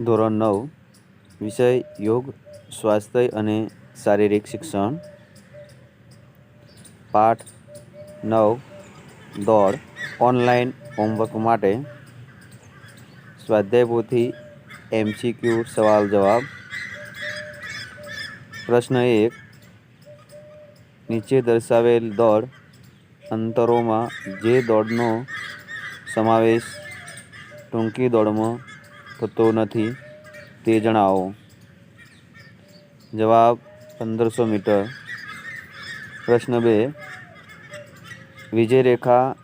ધોરણ નવ, વિષય, યોગ, સ્વાસ્થ્ય અને શારીરિક શિક્ષણ. પાઠ નવ દોડ ઓનલાઈન હોમવર્ક માટે. સ્વાધ્યાય પોથી એમસીક્યુ સવાલ જવાબ. પ્રશ્ન એક, નીચે દર્શાવેલ દોડ અંતરોમાં જે દોડનો સમાવેશ ટૂંકી દોડમાં થતો નથી. તે જણાવો. જવાબ પંદરસો મીટર. પ્રશ્ન બે. વિજય રેખા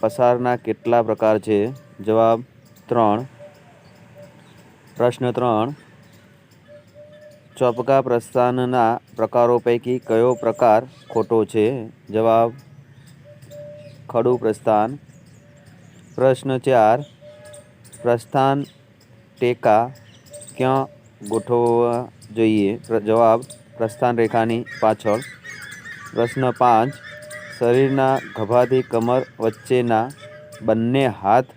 પસારના કેટલા પ્રકાર છે? જવાબ ત્રણ. પ્રશ્ન ત્રણ. ચોપકા પ્રસ્થાનના પ્રકારો પૈકી કયો પ્રકાર ખોટો છે? જવાબ ખડું પ્રસ્થાન. પ્રશ્ન ચાર. પ્રસ્થાન ટેકા ક્યાં ગોઠવવા જોઈએ? જવાબ, પ્રસ્થાન રેખાની પાછળ. પ્રશ્ન પાંચ, શરીરના ગભાથી કમર વચ્ચેના બંને હાથ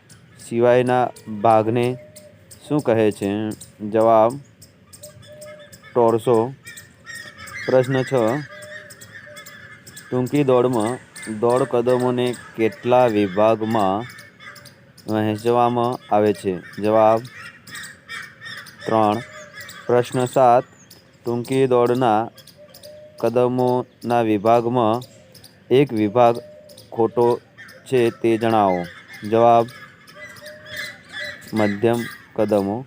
સિવાયના ભાગને શું કહે છે? જવાબ, ટોરસો. પ્રશ્ન છ, ટૂંકી દોડમાં દોડ કદમોને કેટલા વિભાગમાં વહેંચવામાં આવે છે? જવાબ ત્રણ. પ્રશ્ન સાત. ટૂંકી દોડના કદમોના વિભાગમાં એક વિભાગ ખોટો છે તે જણાવો. જવાબ, મધ્યમ કદમો.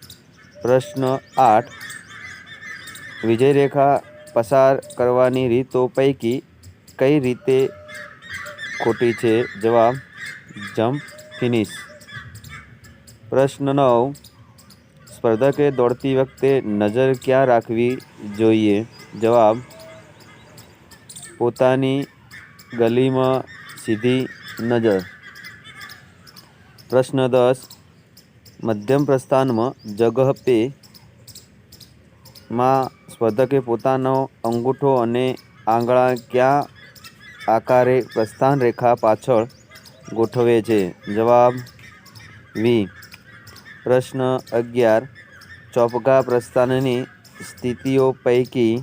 પ્રશ્ન આઠ. વિજય રેખા પસાર કરવાની રીતો પૈકી કઈ રીતે ખોટી છે? જવાબ, જમ્પ ફિનિશ. પ્રશ્ન નવ. સ્પર્ધકે દોડતી વખતે નજર ક્યાં રાખવી જોઈએ? જવાબ, પોતાની ગલીમાં સીધી નજર. પ્રશ્ન દસ, મધ્યમ પ્રસ્થાનમાં જગહ પે માં સ્પર્ધકે પોતાનો અંગૂઠો અને આંગળા ક્યાં આકારે પ્રસ્થાન રેખા પાછળ ગોઠવે છે? જવાબ, વી પ્રશ્ન અગિયાર. ચોપગા પ્રસ્થાનની સ્થિતિઓ પૈકી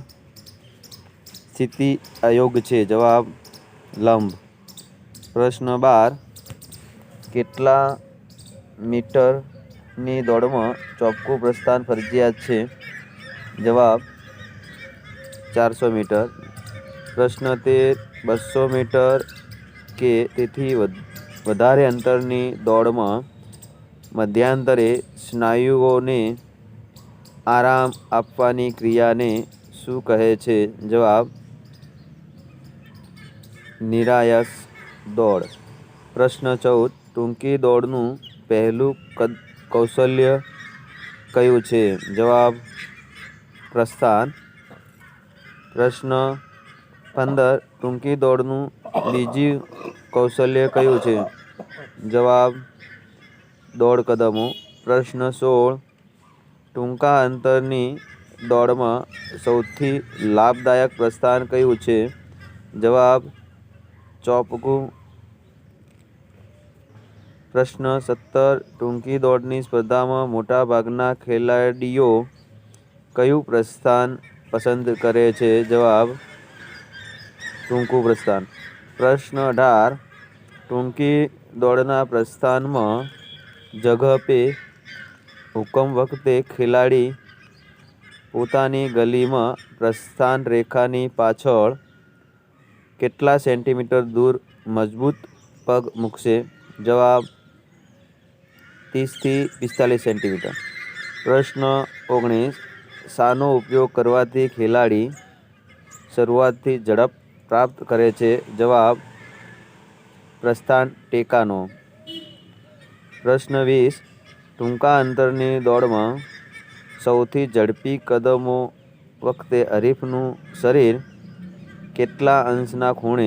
સ્થિતિ અયોગ છે. જવાબ લંબ. પ્રશ્ન બાર. કેટલા મીટરની દોડમાં ચોપકું પ્રસ્થાન ફરજિયાત છે? જવાબ ચારસો મીટર. પ્રશ્ન તેર. બસો મીટર કે તેથી વધ- વધારે અંતરની દોડમાં મધ્યાંતરે સ્નાયુઓને આરામ આપવાની ક્રિયાને શું કહે છે? જવાબ, નિરાયસ દોડ. પ્રશ્ન ચૌદ, ટૂંકી દોડનું પહેલું કદ કૌશલ્ય કયું છે? જવાબ, પ્રસ્થાન. પ્રશ્ન પંદર, ટૂંકી દોડનું બીજું કૌશલ્ય કયું છે? જવાબ દોડ કદમો. પ્રશ્ન સોળ. ટૂંકા અંતરની દોડમાં સૌથી લાભદાયક પ્રસ્થાન કયું છે? જવાબ, ચોપકું. પ્રશ્ન સત્તર. ટૂંકી દોડની સ્પર્ધામાં મોટાભાગના ખેલાડીઓ કયું પ્રસ્થાન પસંદ કરે છે? જવાબ, ટૂંકું પ્રસ્થાન. પ્રશ્ન અઢાર. ટૂંકી દોડના પ્રસ્થાનમાં જગહ પે હુકમ વખતે ખેલાડી પોતાની ગલીમાં પ્રસ્થાન રેખાની પાછળ કેટલા સેન્ટીમીટર દૂર મજબૂત પગ મૂકશે? જવાબ ત્રીસથી પિસ્તાલીસ સેન્ટીમીટર. પ્રશ્ન ઓગણીસ. શાનો ઉપયોગ કરવાથી ખેલાડી શરૂઆતથી ઝડપ પ્રાપ્ત કરે છે? જવાબ પ્રસ્થાન ટેકાનો. પ્રશ્ન વીસ. ટૂંકા અંતરની દોડમાં સૌથી ઝડપી કદમો વખતે હરીફનું શરીર કેટલા અંશના ખૂણે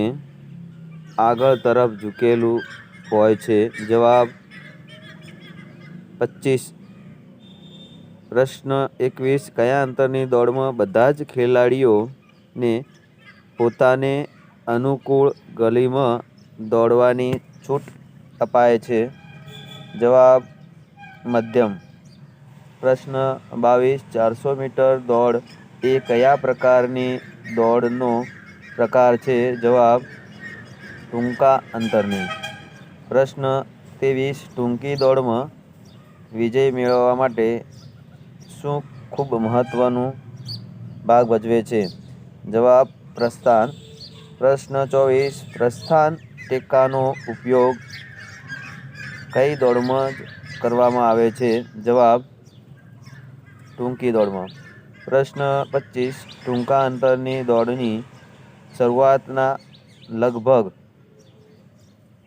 આગળ તરફ ઝૂકેલું હોય છે? જવાબ પચીસ. પ્રશ્ન એકવીસ. કયા અંતરની દોડમાં બધા જ ખેલાડીઓને પોતાને અનુકૂળ ગલીમાં દોડવાની છૂટ અપાય છે? જવાબ મધ્યમ. પ્રશ્ન બાવીસ, ચારસો મીટર દોડ એ કયા પ્રકારની દોડનો પ્રકાર છે? જવાબ ટૂંકા અંતરની. પ્રશ્ન ત્રેવીસ, ટૂંકી દોડમાં વિજય મેળવવા માટે શું ખૂબ મહત્ત્વનું ભાગ ભજવે છે? જવાબ પ્રસ્થાન. પ્રશ્ન ચોવીસ, પ્રસ્થાન ટેકાનો ઉપયોગ કઈ દોડમાં કરવામાં આવે છે? જવાબ, ટૂંકી દોડમાં. પ્રશ્ન પચીસ. ટૂંકા અંતરની દોડની શરૂઆતના લગભગ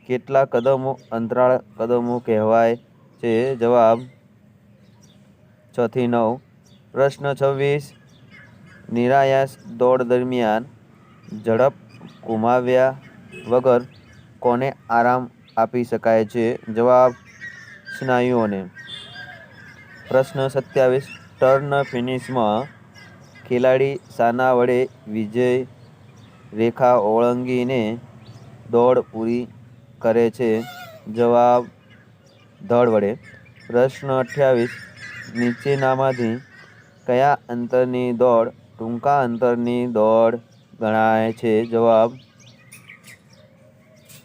કેટલા કદમો અંતરાળ કદમો કહેવાય છે? જવાબ છથી નવ. પ્રશ્ન છવ્વીસ. નિરાયાસ દોડ દરમિયાન ઝડપ ગુમાવ્યા વગર કોને આરામ આપી શકાય છે. જવાબ, સ્નાયુઓને. પ્રશ્ન સત્યાવીસ, ટર્ન ફિનિશમાં ખેલાડી શાના વડે વિજય રેખા ઓળંગીને દોડ પૂરી કરે છે. જવાબ, ધડ વડે. પ્રશ્ન અઠ્યાવીસ, નીચેનામાંથી કયા અંતરની દોડ, ટૂંકા અંતરની દોડ ગણાય છે? જવાબ,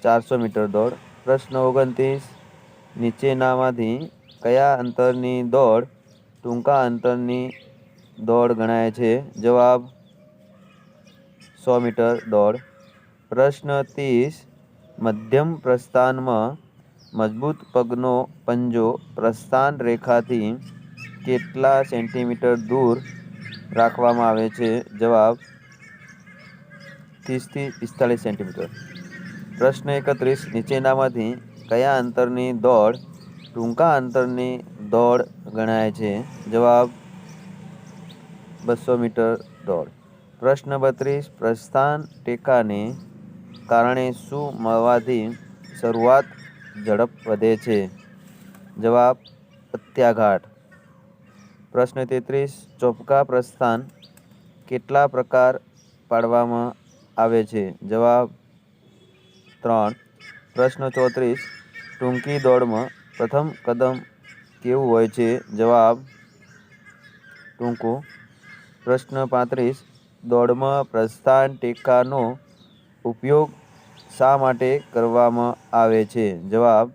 ચારસો મીટર દોડ. પ્રશ્ન ઓગણત્રીસ. નીચેનામાંથી કયા અંતરની દોડ ટૂંકા અંતરની દોડ ગણાય છે? જવાબ, સો મીટર દોડ. પ્રશ્ન ત્રીસ. મધ્યમ પ્રસ્થાનમાં મજબૂત પગનો પંજો પ્રસ્થાન રેખાથી કેટલા સેન્ટીમીટર દૂર રાખવામાં આવે છે? જવાબ, ત્રીસથી પિસ્તાળીસ સેન્ટીમીટર. પ્રશ્ન એકત્રીસ, નીચેનામાંથી કયા અંતરની દોડ, ટૂંકા અંતરની દોડ ગણાય છે? જવાબ, બસો મીટર દોડ. પ્રશ્ન બત્રીસ, પ્રસ્થાન ટેકાને કારણે શું મળવાથી શરૂઆત ઝડપ વધે છે? જવાબ પ્રત્યાઘાટ પ્રશ્ન તેત્રીસ, ચોપકા પ્રસ્થાન કેટલા પ્રકાર પાડવામાં આવે છે? જવાબ ત્રણ. પ્રશ્ન ચોત્રીસ. ટૂંકી દોડમાં પ્રથમ કદમ કેવું હોય છે? જવાબ ટૂંકું. પ્રશ્ન પાંત્રીસ. દોડમાં પ્રસ્થાન ટેકાનો ઉપયોગ શા માટે કરવામાં આવે છે? જવાબ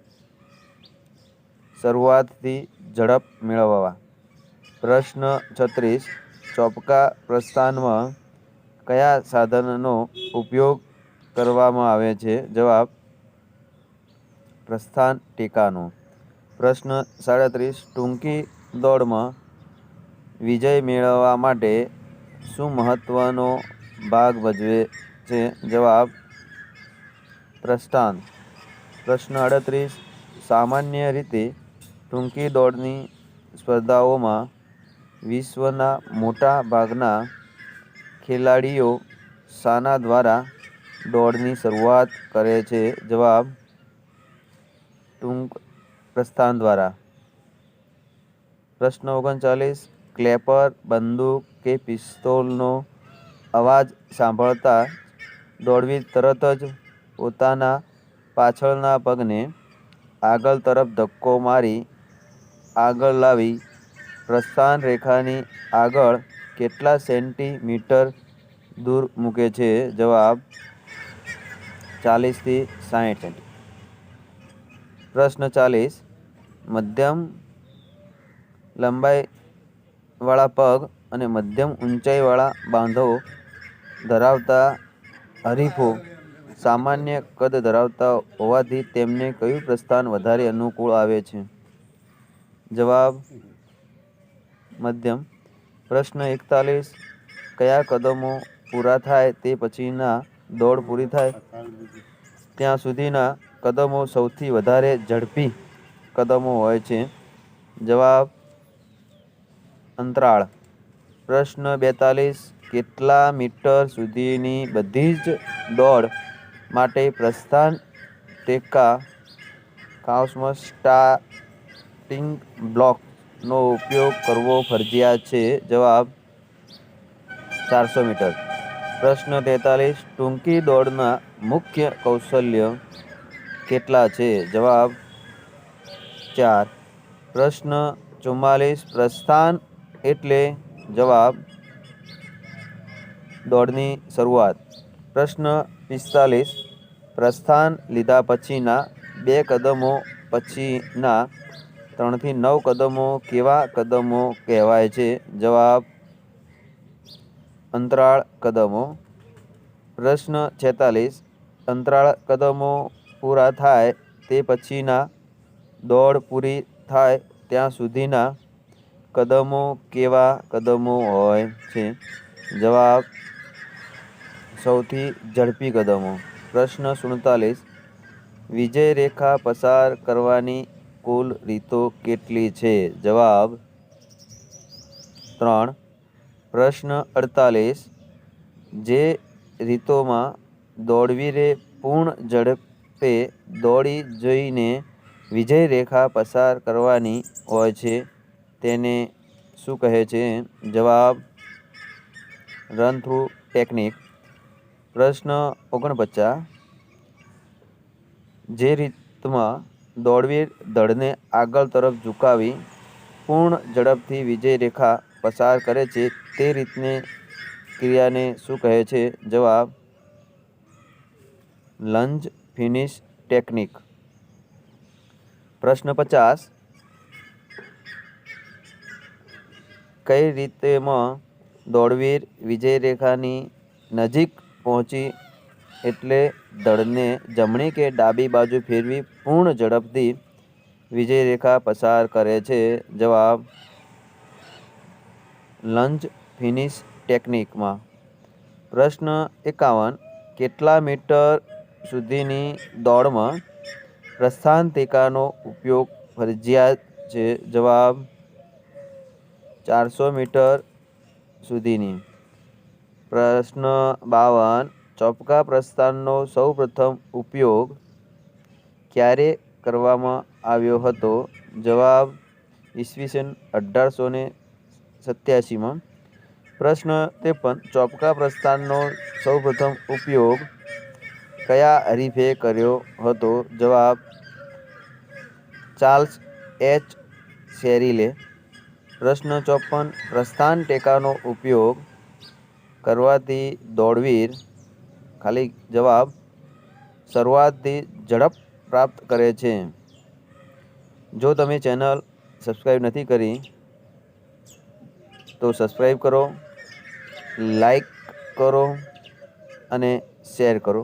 શરૂઆતથી ઝડપ મેળવવા. પ્રશ્ન છત્રીસ. ચોપકા પ્રસ્થાનમાં કયા સાધનનો ઉપયોગ કરવામાં આવે છે. જવાબ, પ્રસ્થાન ટેકાનો. પ્રશ્ન સાડત્રીસ, ટૂંકી દોડમાં વિજય મેળવવા માટે શું મહત્ત્વનો ભાગ ભજવે છે? જવાબ, પ્રસ્થાન. પ્રશ્ન અડત્રીસ સામાન્ય રીતે ટૂંકી દોડની સ્પર્ધાઓમાં વિશ્વના મોટા ભાગના ખેલાડીઓ શાના દ્વારા દોડની શરૂઆત કરે છે. જવાબ, ટૂંક પ્રસ્થાન દ્વારા. પ્રશ્ન ઓગણચાલીસ, ક્લેપર, બંદૂક કે પિસ્તોલનો અવાજ સાંભળતા દોડવી તરત જ પોતાના પાછળના પગને આગળ તરફ ધક્કો મારી આગળ લાવી. પ્રસ્થાન રેખાની આગળ કેટલા સેન્ટીમીટર દૂર મૂકે છે? જવાબ ચાલીસથી સાહીઠ પ્રશ્ન ચાલીસ. મધ્યમ લંબાઈવાળા પગ અને મધ્યમ ઊંચાઈવાળા બાંધો ધરાવતા હરીફો સામાન્ય કદ ધરાવતા હોવાથી તેમને કયું પ્રસ્થાન વધારે અનુકૂળ આવે છે? જવાબ મધ્યમ. પ્રશ્ન એકતાલીસ. કયા કદમો પૂરા થાય તે પછીના દોડ પૂરી થાય? ત્યાં સુધીના કદમો સૌથી વધારે ઝડપી કદમો હોય છે. જવાબ, અંતરાળ. પ્રશ્ન બેતાલીસ, કેટલા મીટર સુધીની બધી જ દોડ માટે પ્રસ્થાન ટેકા કાઉસમાં સ્ટાર્ટિંગ બ્લોકનો ઉપયોગ કરવો ફરજિયાત છે? જવાબ, ચારસો મીટર. પ્રશ્ન તેતાલીસ, ટૂંકી દોડના મુખ્ય કૌશલ્ય કેટલા છે? જવાબ ચાર. પ્રશ્ન ચુમ્માલીસ, પ્રસ્થાન એટલે જવાબ દોડની શરૂઆત. પ્રશ્ન પિસ્તાલીસ, પ્રસ્થાન લીધા પછીના બે કદમો પછીના ત્રણથી નવ કદમો કેવા કદમો કહેવાય છે? જવાબ અંતરાળ કદમો, પ્રશ્ન છેતાલીસ, અંતરાળ કદમો પૂરા થાય તે પછીના દોડ પૂરી થાય ત્યાં સુધીના કદમો કેવા કદમો હોય છે? જવાબ, સૌથી ઝડપી કદમો. પ્રશ્ન સુડતાલીસ, વિજય રેખા પસાર કરવાની કુલ રીતો કેટલી છે? જવાબ, ત્રણ પ્રશ્ન અડતાલીસ. જે રીતોમાં દોડવીરે પૂર્ણ ઝડપે દોડી જઈને વિજય રેખા પસાર કરવાની હોય છે, તેને શું કહે છે? જવાબ રન થ્રુ ટેકનિક પ્રશ્ન ઓગણપચાસ. જે રીતમાં દોડવીર દળને આગળ તરફ ઝુકાવી પૂર્ણ ઝડપથી વિજય રેખા પસાર કરે છે તે રીતની ક્રિયાને શું કહે છે? જવાબ, લંજ ફિનિશ ટેકનિક. પ્રશ્ન પચાસ, કઈ રીતેમાં દોડવીર વિજય રેખાની નજીક પહોંચી એટલે દળને જમણી કે ડાબી બાજુ ફેરવી પૂર્ણ ઝડપથી વિજય રેખા પસાર કરે છે? જવાબ લંજ ફિનિશ ટેકનિકમાં. પ્રશ્ન એકાવન, કેટલા મીટર સુધીની દોડમાં પ્રસ્થાન ટેકાનો ઉપયોગ ફરજિયાત છે? જવાબ, ચારસો મીટર સુધીની. પ્રશ્ન બાવન, ચોપકા પ્રસ્થાનનો સૌપ્રથમ ઉપયોગ ક્યારે કરવામાં આવ્યો હતો? જવાબ, ઈસવીસન અઢારસો ને સત્યાસીમાં. પ્રશ્ન ત્રેપન, ચોપકા પ્રસ્થાનનો સૌપ્રથમ ઉપયોગ કયા હરીફે કર્યો હતો? જવાબ, ચાર્લ્સ એચ. શેરીલે. પ્રશ્ન ચોપન, પ્રસ્થાન ટેકાનો ઉપયોગ કરવાથી દોડવીર, ખાલી જવાબ, શરૂઆતથી ઝડપ પ્રાપ્ત કરે છે. જો તમે ચેનલ સબસ્ક્રાઈબ નથી કરી તો સબસ્ક્રાઈબ કરો લાઈક કરો અને શેર કરો.